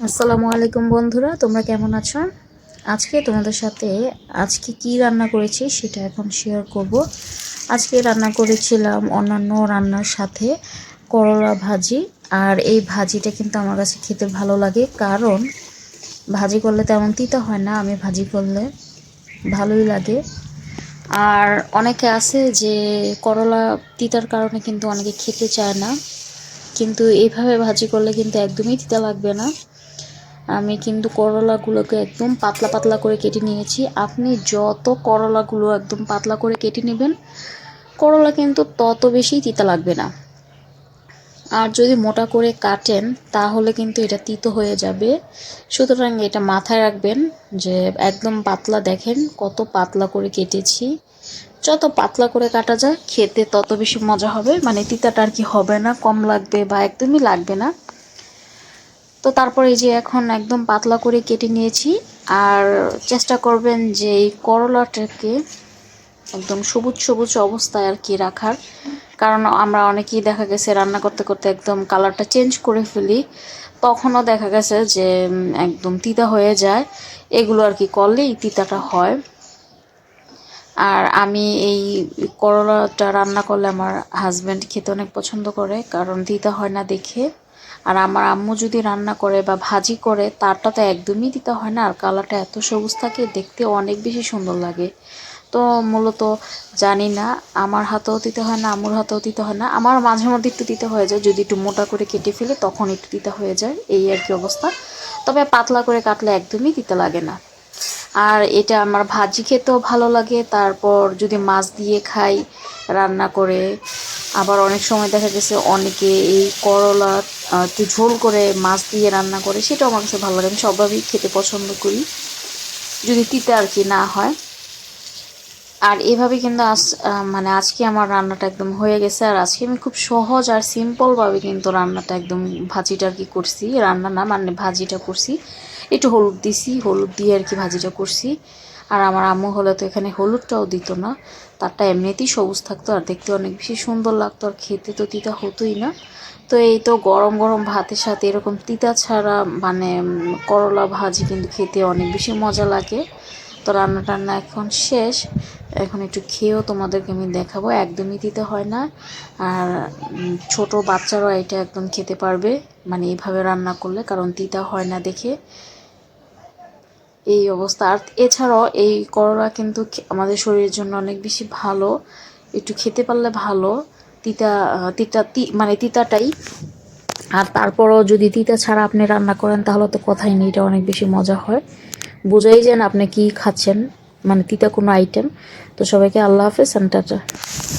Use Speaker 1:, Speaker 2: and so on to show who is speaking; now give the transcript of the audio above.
Speaker 1: আসসালামু আলাইকুম বন্ধুরা, তোমরা কেমন আছো? আজকে তোমাদের সাথে আজকে কি রান্না করেছি সেটা এখন শেয়ার করব। আজকে রান্না করেছিলাম অন্যান্য রান্নার সাথে করলা ভাজি, আর এই ভাজিটা কিন্তু আমার কাছে খেতে ভালো লাগে, কারণ ভাজি করলে তেমন তিতা হয় না, আমি ভাজি করলে ভালোই লাগে। আর অনেকে আছে যে করলা তিতার কারণে কিন্তু অনেকে খেতে চায় না, কিন্তু এইভাবে ভাজি করলে কিন্তু একদমই তিতা লাগবে না। আমি কিন্তু করলাগুলোকে একদম পাতলা পাতলা করে কেটে নিয়েছি। আপনি যত করলাগুলো একদম পাতলা করে কেটে নেবেন, করলা কিন্তু তত বেশি তিতা লাগবে না। আর যদি মোটা করে কাটেন, তাহলে কিন্তু এটা তিতো হয়ে যাবে। সুতরাং এটা মাথায় রাখবেন যে একদম পাতলা দেখেন কত পাতলা করে কেটেছি। যত পাতলা করে কাটা যায়, খেতে তত বেশি মজা হবে। মানে তিতাটা আর কি হবে না, কম লাগবে বা একদমই লাগবে না। তো তারপরে যে এখন একদম পাতলা করে কেটে নিয়েছি, আর চেষ্টা করবেন যে এই করলাটাকে একদম সবুজ সবুজ অবস্থায় আর কি রাখার। কারণ আমরা অনেকেই দেখা গেছে রান্না করতে করতে একদম কালারটা চেঞ্জ করে ফেলি, তখনও দেখা গেছে যে একদম তিতা হয়ে যায়। এগুলো আর কি করলেই তিতাটা হয়। আর আমি এই করলাটা রান্না করলে আমার হাজব্যান্ড খেতে অনেক পছন্দ করে, কারণ তিতা হয় না দেখে। আর আমার আম্মু যদি রান্না করে বা ভাজি করে, তারটা তো একদমই দিতে হয় না। আর কালারটা এত সবুজ থাকে, দেখতে অনেক বেশি সুন্দর লাগে। তো মূলত জানি না, আমার হাতেও দিতে হয় না, আম্মুর হাতেও দিতে হয় না। আমার মাঝে মধ্যে একটু দিতে হয়ে যায়। যদি একটু মোটা করে কেটে ফেলে, তখন একটু দিতে হয়ে যায়। এই আর কি অবস্থা। তবে পাতলা করে কাটলে একদমই দিতে লাগে না। আর এটা আমার ভাজি খেতেও ভালো লাগে। তারপর যদি মাছ দিয়ে খাই, রান্না করে, আবার অনেক সময় দেখা গেছে অনেকে এই করলা একটু ঝোল করে, মাছ দিয়ে রান্না করে, সেটাও আমার কাছে ভালো লাগে। আমি সবভাবেই খেতে পছন্দ করি, যদি তিতে আর কি না হয়। আর এভাবে কিন্তু আজ মানে আজকে আমার রান্নাটা একদম হয়ে গেছে। আর আজকে আমি খুব সহজ আর সিম্পলভাবে কিন্তু রান্নাটা একদম ভাজিটা আর কি করছি। রান্না না মানে ভাজিটা করছি। একটু হলুদ দিছি, হলুদ দিয়ে আর কি ভাজিটা করছি। আর আমার আম্মু হলে তো এখানে হলুদটাও দিত না। তারটা এমনিতেই সবুজ থাকতো আর দেখতে অনেক বেশি সুন্দর লাগতো আর খেতে তো তিতা হতোই না। তো এই তো গরম গরম ভাতের সাথে এরকম তিতা ছাড়া মানে করলা ভাজি কিন্তু খেতে অনেক বেশি মজা লাগে। তো রান্না টান্না এখন শেষ। এখন একটু খেয়েও তোমাদেরকে আমি দেখাবো। একদমই দিতে হয় না। আর ছোট বাচ্চারাও এটা একদম খেতে পারবে। মানে এইভাবে রান্না করলে, কারণ তিতা হয় না দেখে। এই অবস্থা। আর এছাড়াও এই করলা কিন্তু আমাদের শরীরের জন্য অনেক বেশি ভালো। একটু খেতে পারলে ভালো। তিতা তিতা মানে তিতাটাই। আর তারপরও যদি তিতা ছাড়া আপনি রান্না করেন, তাহলে তো কথাই নেই, এটা অনেক বেশি মজা হয়। বোঝাই যান আপনি কি খাচ্ছেন মানে তিতা কোনো আইটেম তো সবাইকে আল্লাহ হাফেজ অ্যান্ড